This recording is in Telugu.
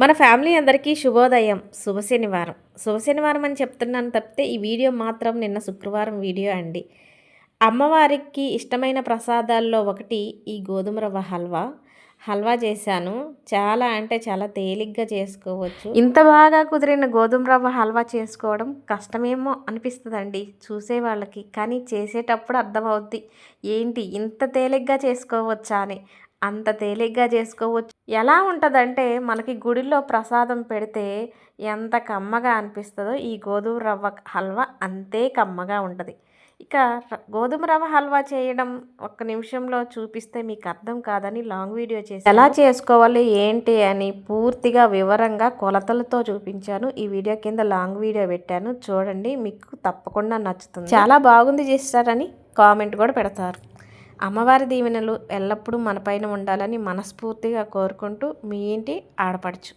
మన ఫ్యామిలీ అందరికీ శుభోదయం శుభ శనివారం. శుభ శనివారం అని చెప్తున్నాను తప్పితే ఈ వీడియో మాత్రం నిన్న శుక్రవారం వీడియో అండి. అమ్మవారికి ఇష్టమైన ప్రసాదాల్లో ఒకటి ఈ గోధుమ రవ్వ హల్వా. హల్వా చేశాను. చాలా అంటే చాలా తేలిగ్గా చేసుకోవచ్చు. ఇంత బాగా కుదిరిన గోధుమ రవ్వ హల్వా చేసుకోవడం కష్టమేమో అనిపిస్తుందండి చూసే వాళ్ళకి. కానీ చేసేటప్పుడు అర్థమవుద్ది. ఏంటి ఇంత తేలిగ్గా చేసుకోవచ్చా అని. అంత తేలిగ్గా చేసుకోవచ్చు. ఎలా ఉంటుందంటే మనకి గుడిలో ప్రసాదం పెడితే ఎంత కమ్మగా అనిపిస్తుందో ఈ గోధుమ రవ్వ హల్వా అంతే కమ్మగా ఉంటుంది. ఇక గోధుమ రవ్వ హల్వా చేయడం ఒక్క నిమిషంలో చూపిస్తే మీకు అర్థం కాదని లాంగ్ వీడియో చేసి ఎలా చేసుకోవాలి ఏంటి అని పూర్తిగా వివరంగా కొలతలతో చూపించాను. ఈ వీడియో కింద లాంగ్ వీడియో పెట్టాను. చూడండి మీకు తప్పకుండా నచ్చుతుంది. చాలా బాగుంది చేస్తారని కామెంట్ కూడా పెడతారు. అమ్మవారి దీవెనలు ఎల్లప్పుడూ మనపైన ఉండాలని మనస్ఫూర్తిగా కోరుకుంటూ మీ ఇంటి ఆడపడుచు.